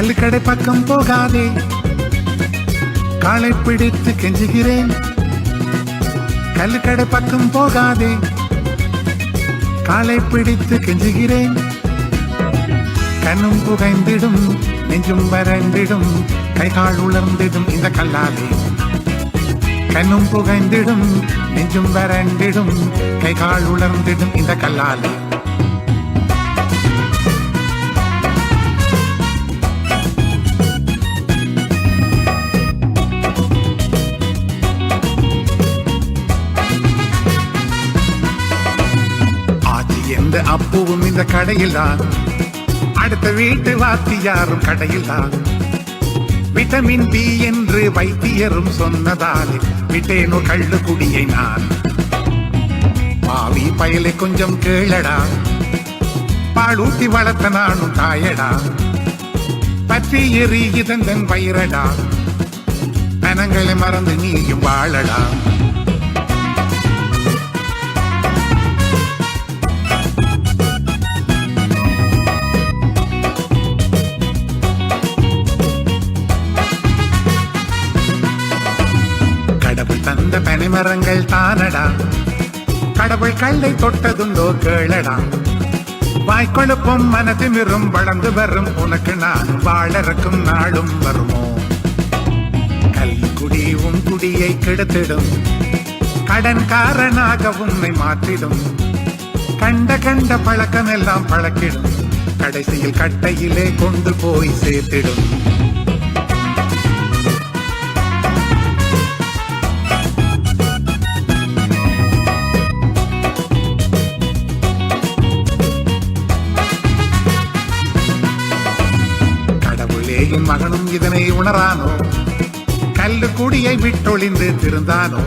கல்லுக்கடை பக்கம் போகாதே. காலை பிடித்து கெஞ்சுகிறேன். கல்லுக்கடை பக்கம் போகாதே. காலை பிடித்து கெஞ்சுகிறேன். கண்ணும் புகைந்திடும் நெஞ்சும் வறண்டிடும் கைகால் உலர்ந்திடும் இந்த கல்லாலே. கண்ணும் புகைந்திடும் நெஞ்சும் வறண்டிடும் கைகால் உலர்ந்திடும் இந்த கல்லாலே. இந்த எந்த அப்புவும் இந்த கடையில் தான் அடுத்த வீட்டு வாத்தியாரும் கடையில் தான் விட்டமின் பி என்று வைத்தியரும் சொன்னதால் விட்டேனோ கள்ளு குடியை நான். பாவி பயலை கொஞ்சம் கேளடா. பாலூட்டி வளர்த்த நானும் தாயடா. பற்றி எறி இதந்தன் வயிறடா. மனங்களை மறந்து நீயும் வாழடா. பனைமரங்கள் தானடா? கடவுள் கல்லை தொட்டதுண்டோ கேளடா? வாய்க்கொழுப்பும் மனதிமிரும் வளர்ந்து வரும். உனக்கு நான் வாழறக்கும் நாளும் வருமோ? கல்குடி உன் குடியை கெடுத்திடும். கடன்காரனாக உன்னை மாற்றிடும். கண்ட கண்ட பழக்கம் எல்லாம் பழக்கிடும். கடைசியில் கட்டையிலே கொண்டு போய் சேர்த்திடும். கடவுளேயும் மகனும் இதனை உணரானோ? கல்லு குடியை விட்டொழிந்து திருந்தானோ?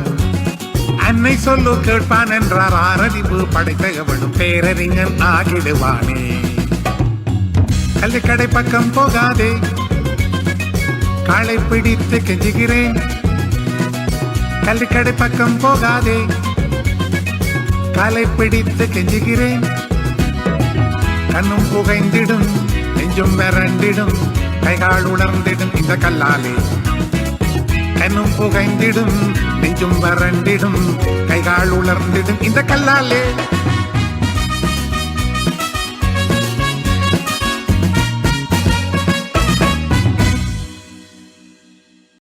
அன்னை சொல்லு கேட்பான் என்றார் ஆறறிவு படைத்தகவனும் பேரறிஞன் ஆகிடுவானே. கல்லுக்கடை பக்கம் போகாதே. காலை பிடித்து கெஞ்சுகிறேன். கல்லுக்கடை பக்கம் போகாதே. காலை பிடித்து கெஞ்சுகிறேன். கண்ணும் புகைந்திடும் நெஞ்சும் மிரண்டிடும். கைகால் உணர்ந்திடும் இந்த கல்லாலே. கண்ணும் புகைந்திடும் நெஞ்சும் வறண்டிடும் கைகால் உணர்ந்திடும் இந்த கல்லாலே.